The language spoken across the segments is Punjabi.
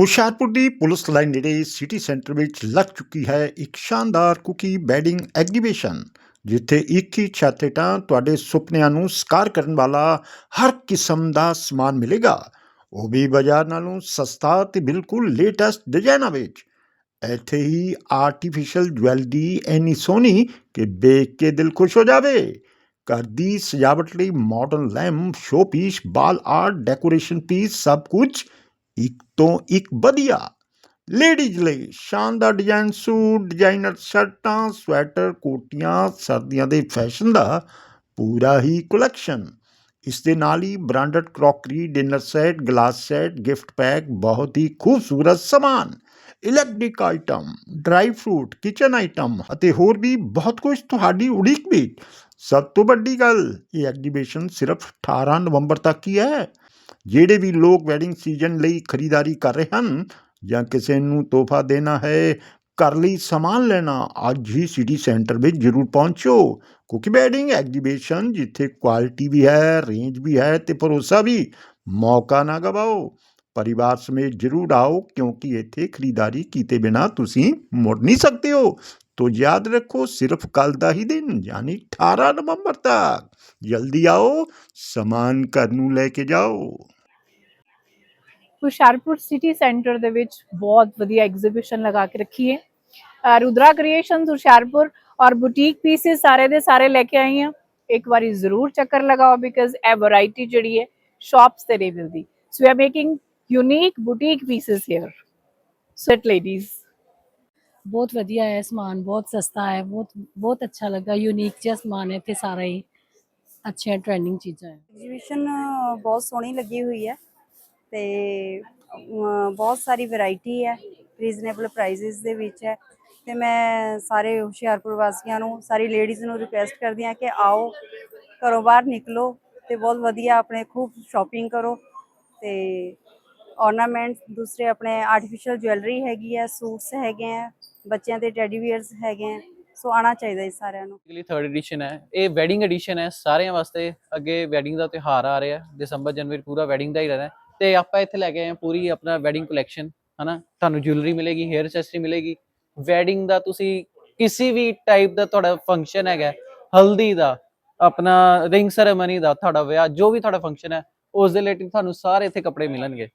ਹੁਸ਼ਿਆਰਪੁਰ ਦੀ ਪੁਲਿਸ ਲਾਈਨ ਨੇੜੇ ਸਿਟੀ ਸੈਂਟਰ ਵਿੱਚ ਲੱਗ ਚੁੱਕੀ ਹੈ ਇੱਕ ਸ਼ਾਨਦਾਰ ਕੁਕੀ ਬੈਡਿੰਗ ਐਗਜ਼ੀਬਿਸ਼ਨ, ਜਿੱਥੇ ਇੱਕ ਹੀ ਛੱਤ ਹੇਠਾਂ ਤੁਹਾਡੇ ਸੁਪਨਿਆਂ ਨੂੰ ਸਕਾਰ ਕਰਨ ਵਾਲਾ ਹਰ ਕਿਸਮ ਦਾ ਸਮਾਨ ਮਿਲੇਗਾ। ਉਹ ਵੀ ਬਾਜ਼ਾਰ ਨਾਲੋਂ ਸਸਤਾ ਤੇ ਬਿਲਕੁਲ ਲੇਟੈਸਟ ਡਿਜ਼ਾਈਨਾਂ ਵਿੱਚ। ਇੱਥੇ ਹੀ ਆਰਟੀਫੀਸ਼ੀਅਲ ਜਵੈਲਰੀ ਇੰਨੀ ਸੋਹਣੀ ਕਿ ਦੇਖ ਕੇ ਦਿਲ ਖੁਸ਼ ਹੋ ਜਾਵੇ। ਘਰ ਦੀ ਸਜਾਵਟ ਲਈ modern lamp, showpiece wall art, decoration piece, ਸਭ ਕੁਝ ਇੱਕ ਤੋਂ ਇੱਕ ਵਧੀਆ। ਲੇਡੀਜ਼ ਲਈ ਸ਼ਾਨਦਾਰ ਡਿਜ਼ਾਈਨ ਸੂਟ ਡਿਜ਼ਾਈਨਰ ਸ਼ਰਟਾਂ ਸਵੈਟਰ ਕੋਟੀਆਂ, ਸਰਦੀਆਂ ਦੇ ਫੈਸ਼ਨ ਦਾ ਪੂਰਾ ਹੀ ਕਲੈਕਸ਼ਨ ਇਸ ਦੇ ਨਾਲ ਹੀ branded crockery dinner set glass set gift pack ਬਹੁਤ ਹੀ ਖੂਬਸੂਰਤ ਸਮਾਨ। Electric item dry fruit kitchen item ਅਤੇ ਹੋਰ ਵੀ ਬਹੁਤ ਕੁਝ ਤੁਹਾਡੀ ਉਡੀਕ ਵਿੱਚ ਸਭ ਤੋਂ ਵੱਡੀ ਗੱਲ, ਇਹ ਐਗਜ਼ੀਬਿਸ਼ਨ ਸਿਰਫ 18 ਨਵੰਬਰ ਤੱਕ ਹੀ ਹੈ। ਜਿਹੜੇ ਵੀ ਲੋਕ ਵੈਡਿੰਗ ਸੀਜ਼ਨ ਲਈ ਖਰੀਦਦਾਰੀ ਕਰ ਰਹੇ ਹਨ ਜਾਂ ਕਿਸੇ ਨੂੰ ਤੋਹਫਾ ਦੇਣਾ ਹੈ, ਘਰ ਲਈ ਸਮਾਨ ਲੈਣਾ, ਅੱਜ ਹੀ ਸਿਟੀ ਸੈਂਟਰ ਵਿੱਚ ਜ਼ਰੂਰ ਪਹੁੰਚੋ। ਕਿਉਂਕਿ ਵੈਡਿੰਗ ਐਗਜ਼ੀਬਿਸ਼ਨ ਜਿੱਥੇ ਕੁਆਲਿਟੀ ਵੀ ਹੈ ਰੇਂਜ ਵੀ ਹੈ ਤੇ ਭਰੋਸਾ ਵੀ ਮੌਕਾ ਨਾ ਗਵਾਓ। ਪਰਿਵਾਰ ਸਮੇਤ ਜ਼ਰੂਰ ਆਓ, ਕਿਉਂਕਿ ਇੱਥੇ ਖਰੀਦਦਾਰੀ ਕੀਤੇ ਬਿਨਾ ਤੁਸੀਂ ਮੁੜ ਨਹੀਂ ਸਕਦੇ ਹੋ। ਤੋ ਯਾਦ ਰੱਖੋ, ਸਿਰਫ ਕੱਲ ਦਾ ਹੀ ਦਿਨ, ਯਾਨੀ 18 ਨਵੰਬਰ ਤੱਕ। ਜਲਦੀ ਆਓ, ਸਮਾਨ ਘਰ ਨੂੰ ਲੈ ਕੇ ਜਾਓ। ਹੁਸ਼ਿਆਰਪੁਰ ਸਿਟੀ ਸੈਂਟਰ ਦੇ ਵਿੱਚ ਬਹੁਤ ਵਧੀਆ ਐਗਜ਼ੀਬਿਸ਼ਨ ਲਗਾ ਕੇ ਰੱਖੀ ਹੈ। ਰੁਦਰਾ ਕ੍ਰੀਏਸ਼ਨਸ ਹੁਸ਼ਿਆਰਪੁਰ ਔਰ ਬੁਟੀਕ ਪੀਸਿਸ ਸਾਰੇ ਦੇ ਸਾਰੇ ਲੈ ਕੇ ਆਈ ਹਾਂ। ਇੱਕ ਵਾਰੀ ਜ਼ਰੂਰ ਚੱਕਰ ਲਗਾਓ ਬਿਕਾਜ਼ ਇਹ ਵੈਰਾਈਟੀ ਜਿਹੜੀ ਹੈ ਸ਼ਾਪਸ ਤੇ ਨਹੀਂ ਮਿਲਦੀ so we are making unique boutique pieces here so ladies ਬਹੁਤ ਵਧੀਆ ਹੈ ਸਮਾਨ ਬਹੁਤ ਸਸਤਾ ਹੈ ਬਹੁਤ ਬਹੁਤ ਅੱਛਾ ਲੱਗਾ ਯੂਨੀਕ ਜਿਹਾ ਸਮਾਨ ਹੈ ਇੱਥੇ ਸਾਰਾ ਹੀ ਅੱਛਾ ਟ੍ਰੈਂਡਿੰਗ ਚੀਜ਼ਾਂ ਹੈ ਐਗਜ਼ੀਬਿਸ਼ਨ ਬਹੁਤ ਸੋਹਣੀ ਲੱਗੀ ਹੋਈ ਹੈ ਤੇ ਬਹੁਤ ਸਾਰੀ ਵੈਰਾਈਟੀ ਹੈ ਰੀਜ਼ਨੇਬਲ ਪ੍ਰਾਈਸਿਸ ਦੇ ਵਿੱਚ ਹੈ ਤੇ ਮੈਂ ਸਾਰੇ ਹੁਸ਼ਿਆਰਪੁਰ ਵਾਸੀਆਂ ਨੂੰ ਸਾਰੀ ਲੇਡੀਜ਼ ਨੂੰ ਰਿਕੁਐਸਟ ਕਰਦੀ ਹਾਂ ਕਿ ਆਓ ਘਰੋਂ ਬਾਹਰ ਨਿਕਲੋ ਤੇ ਬਹੁਤ ਵਧੀਆ ਆਪਣੇ ਖੂਬ ਸ਼ਾਪਿੰਗ ਕਰੋ ਤੇ ornaments, ਦੂਸਰੇ ਆਪਣੇ ਆਰਟੀਫੀਸ਼ੀਅਲ ਜੁਐਲਰੀ ਹੈਗੀ ਹੈ ਸੂਟਸ ਹੈਗੇ ਆ, ਬੱਚਿਆਂ ਦੇ ਟੈਡੀ ਵੀਅਰਸ ਹੈਗੇ ਆ, ਸੋ ਆਣਾ ਚਾਹੀਦਾ ਹੈ ਸਾਰਿਆਂ ਨੂੰ। ਬੇਸਿਕਲੀ ਥਰਡ ਐਡੀਸ਼ਨ ਹੈ। ਇਹ ਵੈਡਿੰਗ ਐਡੀਸ਼ਨ ਹੈ, ਸਾਰਿਆਂ ਵਾਸਤੇ ਅੱਗੇ ਵੈਡਿੰਗ ਦਾ ਤਿਉਹਾਰ ਆ ਰਿਹਾ ਦਸੰਬਰ, ਜਨਵਰੀ ਪੂਰਾ ਵੈਡਿੰਗ ਦਾ ਹੀ ਰਹਿਣਾ ਤੇ ਆਪਾਂ ਇੱਥੇ ਲੈ ਕੇ ਆਏ ਹਾਂ ਪੂਰੀ ਆਪਣਾ ਵੈਡਿੰਗ ਕਲੈਕਸ਼ਨ ਹਨਾ? ਤੁਹਾਨੂੰ ਜੁਐਲਰੀ ਮਿਲੇਗੀ ਹੇਅਰ ਐਕਸੈਸਰੀ ਮਿਲੇਗੀ। ਵੈਡਿੰਗ ਦਾ ਤੁਸੀਂ ਕਿਸੇ ਵੀ ਟਾਈਪ ਦਾ ਤੁਹਾਡਾ ਫੰਕਸ਼ਨ ਹੈਗਾ ਹਲਦੀ ਦਾ, ਆਪਣਾ ਰਿੰਗ ਸੈਰੇਮਨੀ ਦਾ ਤੁਹਾਡਾ ਵਿਆਹ, ਜੋ ਵੀ ਤੁਹਾਡਾ ਫੰਕਸ਼ਨ ਹੈ, ਉਸ ਦੇ ਰਿਲੇਟਿਵ ਤੁਹਾਨੂੰ ਸਾਰੇ ਇੱਥੇ ਕੱਪੜੇ ਮਿਲਣਗੇ।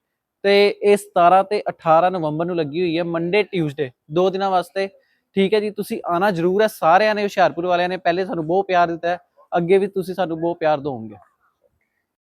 ਤੇ ਇਹ 17 ਤੇ 18 ਨਵੰਬਰ ਨੂੰ ਲੱਗੀ ਹੋਈ ਹੈ ਮੰਡੇ ਟਿਊਜ਼ਡੇ ਦੋ ਦਿਨਾਂ ਵਾਸਤੇ, ਠੀਕ ਹੈ ਜੀ, ਤੁਸੀਂ ਆਣਾ ਜ਼ਰੂਰ ਹੈ, ਸਾਰਿਆਂ ਨੇ ਹੁਸ਼ਿਆਰਪੁਰ ਵਾਲਿਆਂ ਨੇ ਪਹਿਲੇ ਸਾਨੂੰ ਬਹੁਤ ਪਿਆਰ ਦਿੱਤਾ ਹੈ, ਅੱਗੇ ਵੀ ਤੁਸੀਂ ਸਾਨੂੰ ਬਹੁਤ ਪਿਆਰ ਦਿਓਗੇ।